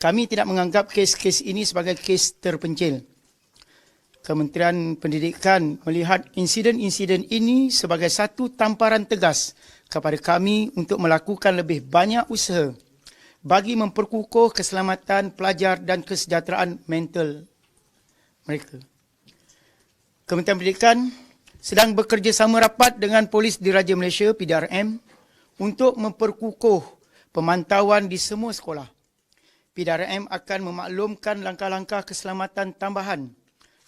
kami tidak menganggap kes-kes ini sebagai kes terpencil. Kementerian Pendidikan melihat insiden-insiden ini sebagai satu tamparan tegas kepada kami untuk melakukan lebih banyak usaha bagi memperkukuh keselamatan pelajar dan kesejahteraan mental mereka. Kementerian Pendidikan sedang bekerjasama rapat dengan Polis Diraja Malaysia PDRM untuk memperkukuh pemantauan di semua sekolah. PDRM akan memaklumkan langkah-langkah keselamatan tambahan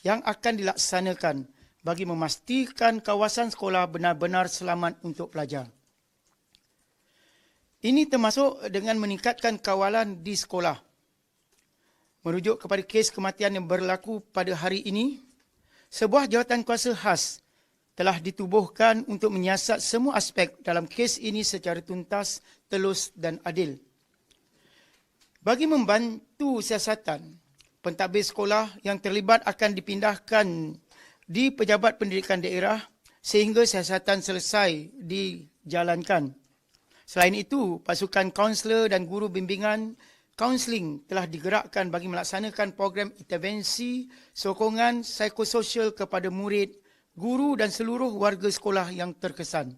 yang akan dilaksanakan bagi memastikan kawasan sekolah benar-benar selamat untuk pelajar. Ini termasuk dengan meningkatkan kawalan di sekolah. Merujuk kepada kes kematian yang berlaku pada hari ini, sebuah jawatan kuasa khas telah ditubuhkan untuk menyiasat semua aspek dalam kes ini secara tuntas, telus dan adil. Bagi membantu siasatan, pentadbir sekolah yang terlibat akan dipindahkan di pejabat pendidikan daerah sehingga siasatan selesai dijalankan. Selain itu, pasukan kaunselor dan guru bimbingan kaunseling telah digerakkan bagi melaksanakan program intervensi sokongan psikososial kepada murid, guru dan seluruh warga sekolah yang terkesan.